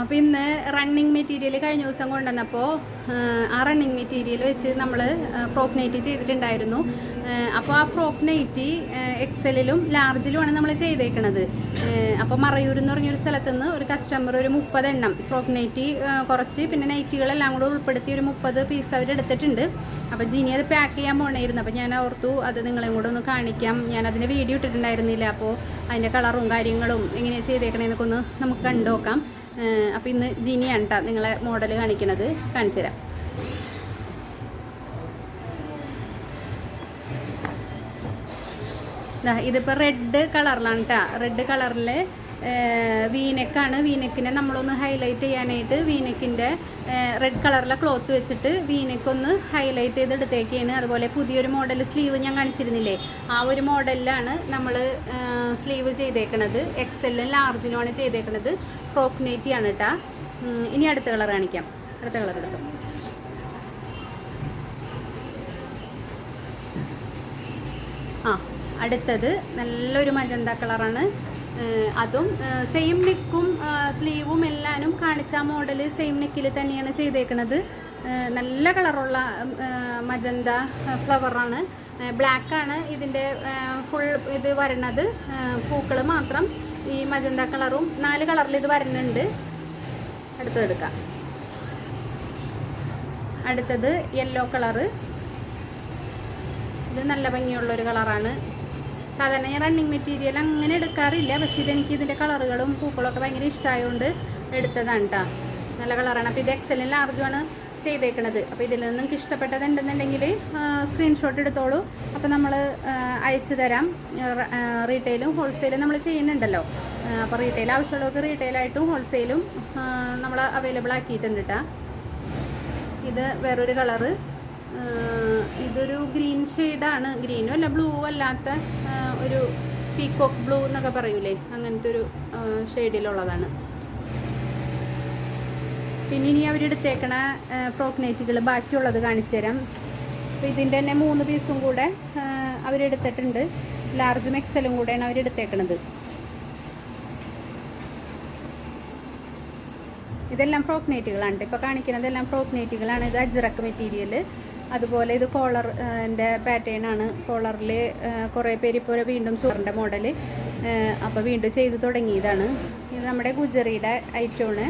അപ്പോൾ ഇന്ന് running material കഴിഞ്ഞ ദിവസം കൊണ്ടുവന്നപ്പോൾ ആ റണ്ണിങ് മെറ്റീരിയൽ വെച്ച് നമ്മൾ ഫ്രോക്ക് നൈറ്റി ചെയ്തിട്ടുണ്ടായിരുന്നു. അപ്പോൾ ആ ഫ്രോക്ക് നൈറ്റി എക്സലിലും ലാർജിലുമാണ് നമ്മൾ ചെയ്തേക്കണത്. അപ്പോൾ മറയൂർ എന്ന് പറഞ്ഞൊരു സ്ഥലത്ത് നിന്ന് ഒരു കസ്റ്റമർ ഒരു മുപ്പത് എണ്ണം ഫ്രോക്ക് നൈറ്റി കുറച്ച് പിന്നെ നൈറ്റികളെല്ലാം കൂടെ ഉൾപ്പെടുത്തി ഒരു മുപ്പത് പീസ് അവർ എടുത്തിട്ടുണ്ട്. അപ്പോൾ ജിനി അത് പാക്ക് ചെയ്യാൻ പോകണമായിരുന്നു അപ്പോൾ ഞാൻ ഓർത്തു അത് നിങ്ങളെയും കൂടെ ഒന്ന് കാണിക്കാം. ഞാൻ അതിന്റെ വീഡിയോ ഇട്ടിട്ടുണ്ടായിരുന്നില്ല. അപ്പോൾ അതിന്റെ കളറും കാര്യങ്ങളും എങ്ങനെയാണ് ചെയ്തേക്കണേന്നൊക്കെ ഒന്ന് നമുക്ക് കണ്ടു നോക്കാം. അപ്പോൾ ഇന്ന് ജിനിയാണ് കേട്ടോ നിങ്ങളെ മോഡൽ കാണിക്കണത്. കാണിച്ചു തരാം. ഇതിപ്പോൾ റെഡ് കളറിലാണ് കേട്ടോ റെഡ് കളറിൽ വീനെക്കാണ് വീനെക്കിനെ നമ്മളൊന്ന് ഹൈലൈറ്റ് ചെയ്യാനായിട്ട് വീനെക്കിന്റെ റെഡ് കളറിലെ ക്ലോത്ത് വെച്ചിട്ട് വീനെക്കൊന്ന് ഹൈലൈറ്റ് ചെയ്ത് എടുത്തേക്കാണ് അതുപോലെ പുതിയൊരു മോഡൽ സ്ലീവ് ഞാൻ കാണിച്ചിരുന്നില്ലേ? ആ ഒരു മോഡലിലാണ് നമ്മൾ സ്ലീവ് ചെയ്തേക്കണത്. എക്സെല്ലും ലാർജിനുമാണ് ചെയ്തേക്കണത്. ഫ്രോക്ക് ആണ് കേട്ടോ ഇനി അടുത്ത കളർ കാണിക്കാം. അടുത്ത കളർ എടുക്കാം ആ അടുത്തത് നല്ലൊരു മജന്ത കളറാണ്. അതും സെയിം നെക്കും സ്ലീവും എല്ലാനും കാണിച്ച മോഡൽ സെയിം നെക്കിൽ തന്നെയാണ് ചെയ്തേക്കുന്നത് നല്ല കളറുള്ള മജന്ത ഫ്ലവറാണ് ബ്ലാക്കാണ് ഇതിന്റെ ഫുൾ ഇത് വരണത്. പൂക്കൾ മാത്രം. ഈ മജന്ത കളറും നാല് കളറിൽ ഇത് വരുന്നുണ്ട്. അടുത്തെടുക്കാം അടുത്തത് യെല്ലോ കളറ് ഇത് നല്ല ഭംഗിയുള്ളൊരു കളറാണ്. സാധാരണ ഞാൻ റണ്ണിങ് മെറ്റീരിയൽ അങ്ങനെ എടുക്കാറില്ല പക്ഷേ ഇതെനിക്ക് ഇതിന്റെ കളറുകളും പൂക്കളൊക്കെ ഭയങ്കര ഇഷ്ടമായതുകൊണ്ട് എടുത്തതാണ് കേട്ടോ നല്ല കളറാണ്. അപ്പോൾ ഇത് എക്സലും ലാർജുമാണ് ചെയ്തേക്കണത്. അപ്പോൾ ഇതിൽ നിങ്ങൾക്ക് ഇഷ്ടപ്പെട്ടതുണ്ടെന്നുണ്ടെങ്കിൽ സ്ക്രീൻഷോട്ട് എടുത്തോളൂ. അപ്പോൾ നമ്മൾ അയച്ചു തരാം. റീറ്റെയിലും ഹോൾസെയിലും നമ്മൾ ചെയ്യുന്നുണ്ടല്ലോ. അപ്പോൾ റീറ്റെയിൽ ആവശ്യമുള്ളവർക്ക് റീറ്റെയിലായിട്ടും ഹോൾസെയിലും നമ്മൾ അവൈലബിൾ ആക്കിയിട്ടുണ്ട് കേട്ടോ ഇത് വേറൊരു കളറ് ഇതൊരു ഗ്രീൻ ഷെയ്ഡാണ് ഗ്രീനും അല്ല ബ്ലൂ അല്ലാത്ത ഒരു പീക്കോക്ക് ബ്ലൂ എന്നൊക്കെ പറയൂലേ? അങ്ങനത്തെ ഒരു ഷെയ്ഡിലുള്ളതാണ് പിന്നെ ഇനി അവരെടുത്തേക്കണ ഫ്രോക്ക് നൈറ്റുകൾ ബാക്കിയുള്ളത് കാണിച്ചു തരാം അപ്പോൾ ഇതിന്റെ തന്നെ മൂന്ന് പീസും കൂടെ അവരെടുത്തിട്ടുണ്ട്. ലാർജ് മെക്സലും കൂടെയാണ് അവരെടുത്തേക്കണത്. ഇതെല്ലാം ഫ്രോക്ക് നെറ്റുകളാണ് ഇപ്പോൾ കാണിക്കുന്നതെല്ലാം ഫ്രോക്ക് നെറ്റുകളാണ് ഇത് അജ്രക്ക് മെറ്റീരിയൽ അതുപോലെ ഇത് കോളറിന്റെ പാറ്റേൺ ആണ്. കോളറിൽ കുറേ പേര് ഇപ്പോൾ വീണ്ടും ചോറിന്റെ മോഡൽ അപ്പോൾ വീണ്ടും ചെയ്തു തുടങ്ങിയതാണ്. ഇത് നമ്മുടെ ഗുജറിയുടെ ഐറ്റമാണ്.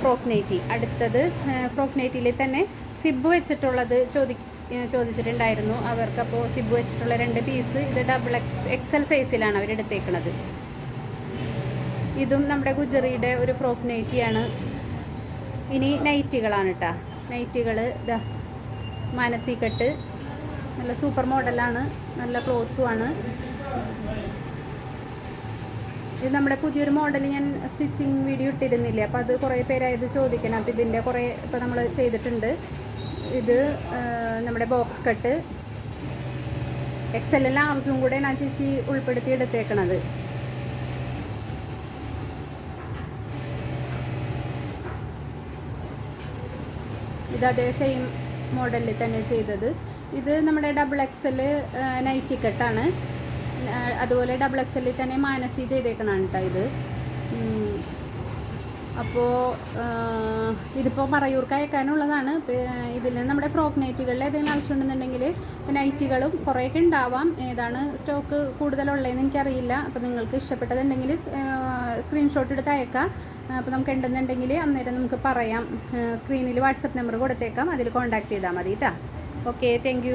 ഫ്രോക്ക് നൈറ്റി അടുത്തത് ഫ്രോക്ക് നൈറ്റിയിൽ തന്നെ സിബ് വെച്ചിട്ടുള്ളത് ചോദി ചോദിച്ചിട്ടുണ്ടായിരുന്നു. അവർക്കപ്പോൾ സിബ് വെച്ചിട്ടുള്ള രണ്ട് പീസ് ഇത് ഡബിൾ എക്സ് എക്സൽ സൈസിലാണ് അവരെടുത്തേക്കുന്നത് ഇതും നമ്മുടെ ഗുജറിയുടെ ഒരു ഫ്രോക്ക് നൈറ്റിയാണ് ഇനി നൈറ്റികളാണ് കേട്ടോ നൈറ്റികൾ ഇതാ മാനസി കെട്ട് നല്ല സൂപ്പർ മോഡലാണ്. നല്ല ക്ലോത്തുമാണ് ഇത് നമ്മുടെ പുതിയൊരു മോഡൽ ഞാൻ സ്റ്റിച്ചിങ് വീഡിയോ ഇട്ടിരുന്നില്ലേ? അപ്പോൾ അത് കുറേ പേരായത് ചോദിക്കണം. അപ്പോൾ ഇതിന്റെ കുറേ ഇപ്പോൾ നമ്മൾ ചെയ്തിട്ടുണ്ട്. ഇത് നമ്മുടെ ബോക്സ് കട്ട് എക്സൽ ലാർജും കൂടെ ഞാൻ ചേച്ചി ഉൾപ്പെടുത്തി എടുത്തേക്കണത്. ഇത് അതേ സെയിം മോഡലിൽ തന്നെ ചെയ്തത്. ഇത് നമ്മുടെ ഡബിൾ എക്സൽ നൈറ്റി കെട്ടാണ് അതുപോലെ ഡബിൾ എക്സലിൽ തന്നെ മാനസി ചെയ്തേക്കണാണ് കേട്ടോ ഇത്. അപ്പോൾ ഇതിപ്പോൾ പറയൂർക്ക് അയക്കാനുള്ളതാണ്. ഇതിൽ നമ്മുടെ ഫ്രോക്ക് നൈറ്റുകളിൽ ഏതെങ്കിലും ആവശ്യമുണ്ടെന്നുണ്ടെങ്കിൽ നൈറ്റുകളും കുറേയൊക്കെ ഉണ്ടാവാം. ഏതാണ് സ്റ്റോക്ക് കൂടുതലുള്ളതെന്ന് എനിക്കറിയില്ല. അപ്പോൾ നിങ്ങൾക്ക് ഇഷ്ടപ്പെട്ടതുണ്ടെങ്കിൽ സ്ക്രീൻഷോട്ട് എടുത്ത് അയക്കാം. അപ്പോൾ നമുക്ക് ഉണ്ടെന്നുണ്ടെങ്കിൽ അന്നേരം നമുക്ക് പറയാം. സ്ക്രീനിൽ വാട്സപ്പ് നമ്പർ കൊടുത്തേക്കാം. അതിൽ കോൺടാക്ട് ചെയ്താൽ മതി കേട്ടോ ഓക്കെ താങ്ക്